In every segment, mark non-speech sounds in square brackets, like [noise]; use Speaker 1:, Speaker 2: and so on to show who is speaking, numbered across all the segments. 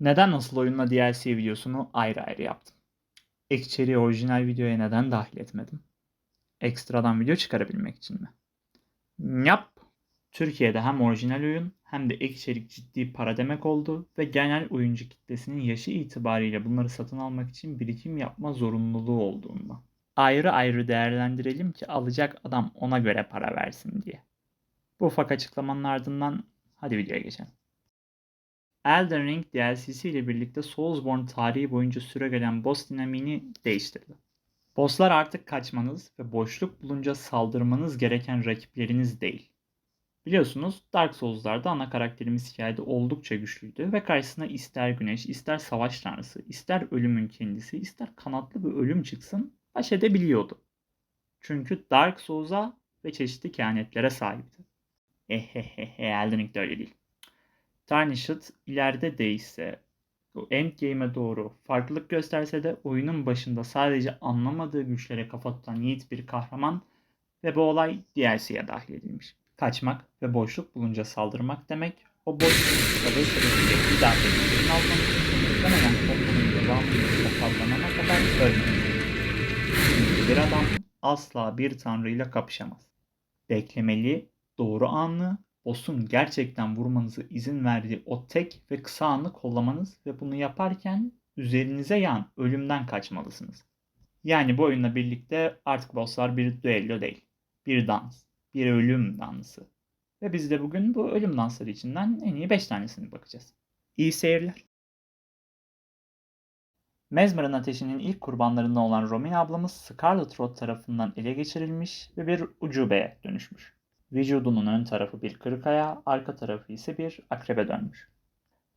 Speaker 1: Neden nasıl oyunla DLC videosunu ayrı ayrı yaptım? Ek içeriği orijinal videoya neden dahil etmedim? Ekstradan video çıkarabilmek için mi? Yap. Türkiye'de hem orijinal oyun hem de ek içerik ciddi para demek oldu ve genel oyuncu kitlesinin yaşı itibariyle bunları satın almak için birikim yapma zorunluluğu olduğunda. Ayrı ayrı değerlendirelim ki alacak adam ona göre para versin diye. Bu ufak açıklamanın ardından hadi videoya geçelim. Elden Ring DLC'si ile birlikte Soulsborne tarihi boyunca süregelen boss dinamiğini değiştirdi. Bosslar artık kaçmanız ve boşluk bulunca saldırmanız gereken rakipleriniz değil. Biliyorsunuz Dark Souls'larda ana karakterimiz hikayede oldukça güçlüydü ve karşısına ister güneş, ister savaş tanrısı, ister ölümün kendisi, ister kanatlı bir ölüm çıksın baş edebiliyordu. Çünkü Dark Souls'a ve çeşitli kehanetlere sahipti. Ehehehe Elden Ring de öyle değil. Tarnished ileride değişse, endgame'e doğru farklılık gösterse de oyunun başında sadece anlamadığı güçlere kafa tutan yiğit bir kahraman ve bu olay DLC'ye dahil edilmiş. Kaçmak ve boşluk bulunca saldırmak demek, o boşluk tıkadığı süresiyle bir daha tekniğini almak için toplumun devamını sakatlanana kadar ölmemesi. Çünkü bir adam asla bir tanrıyla kapışamaz. Beklemeli, doğru anı boss'un gerçekten vurmanızı izin verdiği o tek ve kısa anı kollamanız ve bunu yaparken üzerinize yan ölümden kaçmalısınız. Yani bu oyunla birlikte artık bosslar bir düello değil. Bir dans. Bir ölüm dansı. Ve biz de bugün bu ölüm dansları içinden en iyi 5 tanesini bakacağız. İyi seyirler. Mezmer'ın ateşinin ilk kurbanlarından olan Romina ablamız Scarlet Rot tarafından ele geçirilmiş ve bir ucubeye dönüşmüş. Vücudunun ön tarafı bir kırık ayağı, arka tarafı ise bir akrebe dönmüş.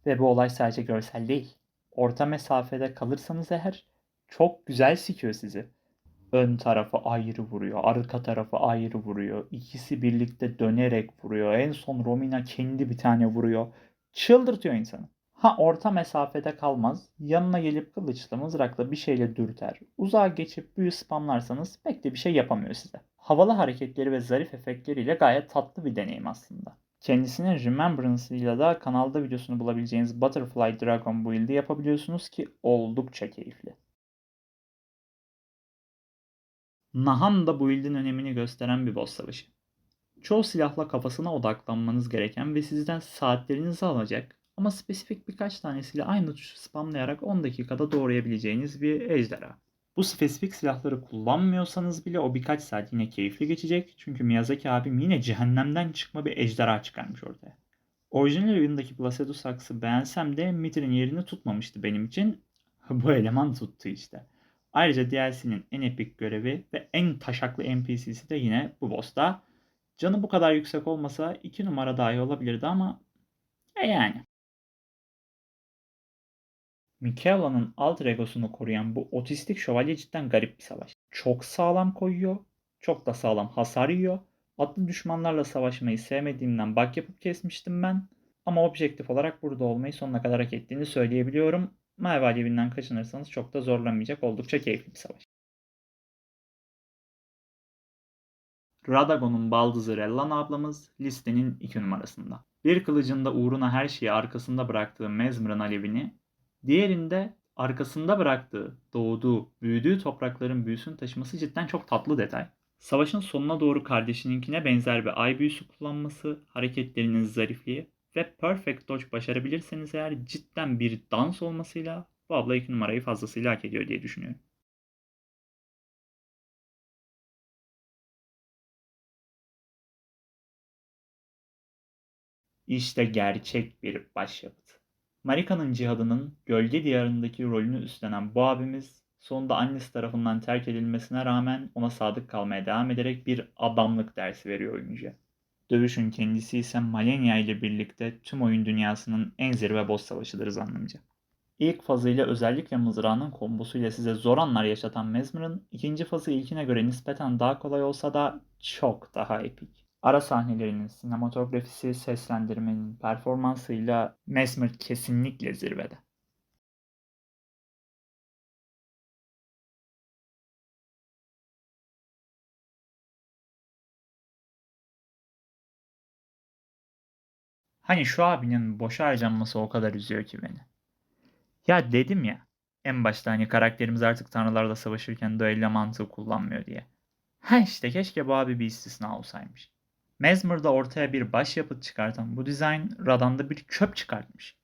Speaker 1: Ve bu olay sadece görsel değil. Orta mesafede kalırsanız eğer çok güzel sikiyor sizi. Ön tarafı ayrı vuruyor, arka tarafı ayrı vuruyor. İkisi birlikte dönerek vuruyor. En son Romina kendi bir tane vuruyor. Çıldırtıyor insanı. Ha orta mesafede kalmaz. Yanına gelip kılıçla mızrakla bir şeyle dürter. Uzağa geçip büyü spamlarsanız pek de bir şey yapamıyor size. Havalı hareketleri ve zarif efektleriyle gayet tatlı bir deneyim aslında. Kendisinin Remembrance ile de kanalda videosunu bulabileceğiniz Butterfly Dragon build'i yapabiliyorsunuz ki oldukça keyifli. Nahan da build'in önemini gösteren bir boss savaşı. Çoğu silahla kafasına odaklanmanız gereken ve sizden saatlerinizi alacak ama spesifik birkaç tanesiyle aynı tuşu spamlayarak 10 dakikada doğrayabileceğiniz bir ejderha. Bu spesifik silahları kullanmıyorsanız bile o birkaç saat yine keyifli geçecek. Çünkü Miyazaki abim yine cehennemden çıkma bir ejderha çıkarmış ortaya. Orijinal oyundaki Placidus Sax'ı beğensem de Mithr'in yerini tutmamıştı benim için. [laughs] Bu eleman tuttu işte. Ayrıca DLC'nin en epik görevi ve en taşaklı NPC'si de yine bu boss'ta. Canı bu kadar yüksek olmasa 2 numara dahi olabilirdi ama e yani. Mikaela'nın alter egosunu koruyan bu otistik şövalye cidden garip bir savaş. Çok sağlam koyuyor, çok da sağlam hasar yiyor. Atlı düşmanlarla savaşmayı sevmediğimden bak yapıp kesmiştim ben. Ama objektif olarak burada olmayı sonuna kadar hak ettiğini söyleyebiliyorum. Mavi Alevi'nden kaçınırsanız çok da zorlamayacak oldukça keyifli bir savaş. Radagon'un baldızı Rellan ablamız listenin iki numarasında. Bir kılıcında uğruna her şeyi arkasında bıraktığı Mezmer'ın alevini Diğerinde arkasında bıraktığı, doğduğu, büyüdüğü toprakların büyüsünü taşıması cidden çok tatlı detay. Savaşın sonuna doğru kardeşininkine benzer bir ay büyüsü kullanması, hareketlerinin zarifliği ve perfect dodge başarabilirseniz eğer cidden bir dans olmasıyla bu abla iki numarayı fazlasıyla hak ediyor diye düşünüyorum. İşte gerçek bir başyapıt. Marika'nın cihadının gölge diyarındaki rolünü üstlenen bu abimiz sonunda annesi tarafından terk edilmesine rağmen ona sadık kalmaya devam ederek bir adamlık dersi veriyor oyuncuya. Dövüşün kendisi ise Malenia ile birlikte tüm oyun dünyasının en zirve boss savaşıdır zannımca. İlk fazıyla özellikle mızrağının kombosuyla size zor anlar yaşatan Mesmer'ın ikinci fazı ilkine göre nispeten daha kolay olsa da çok daha epik. Ara sahnelerinin sinematografisi, seslendirmenin performansıyla Mesmer kesinlikle zirvede. Hani şu abinin boşa harcanması o kadar üzüyor ki beni. Ya dedim ya en başta hani karakterimiz artık tanrılarla savaşırken duello mantığı kullanmıyor diye. Ha işte keşke bu abi bir istisna olsaymış. Mesmer'da ortaya bir başyapıt çıkartan bu dizayn Radan'da bir çöp çıkartmış.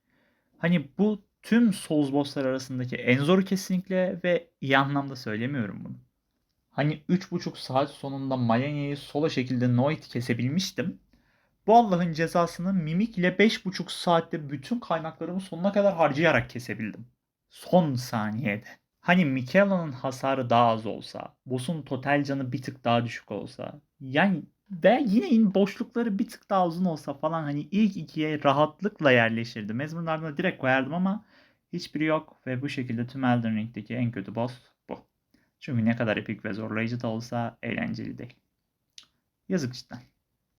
Speaker 1: Hani bu tüm Souls bosslar arasındaki en zoru kesinlikle ve iyi anlamda söylemiyorum bunu. Hani 3,5 saat sonunda Malenia'yı solo şekilde Noid kesebilmiştim. Bu Allah'ın cezasını Mimik ile 5,5 saatte bütün kaynaklarımı sonuna kadar harcayarak kesebildim. Son saniyede. Hani Michela'nın hasarı daha az olsa, boss'un total canı bir tık daha düşük olsa, yani ve yine in boşlukları bir tık daha uzun olsa falan hani ilk ikiye rahatlıkla yerleşirdi. Mesmer'ın ardına direkt koyardım ama hiçbiri yok ve bu şekilde tüm Elden Ring'deki en kötü boss bu. Çünkü ne kadar epik ve zorlayıcı da olsa eğlenceli değil. Yazık cidden.